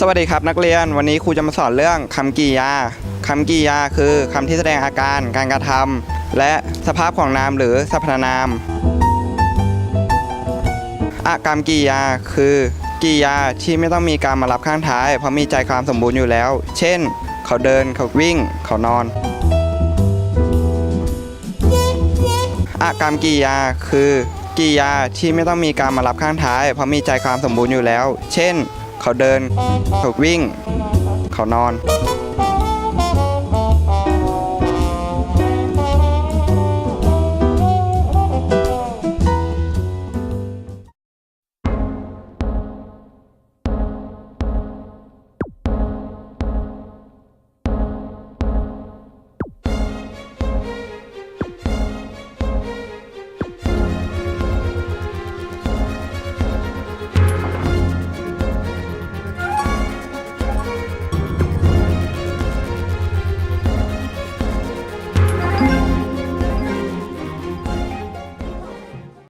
สวัสดีครับนักเรียนวันนี้ครูจะมาสอนเรื่องคำกริยาคำกริยาคือคำที่แสดงอาการการกระทำและสภาพของนามหรือสรรพนามอากรรมกริยาคือกริยาที่ไม่ต้องมีการมารับข้างท้าย เพราะมีใจความสมบูรณ์อยู่แล้ว เช่น เขาเดินเขาวิ่ง เขานอนอากรรมกริยาคือกริยาที่ไม่ต้องมีการมารับข้างท้าย เพราะมีใจความสมบูรณ์อยู่แล้ว เช่น เขาเดิน เขาวิ่ง เขานอน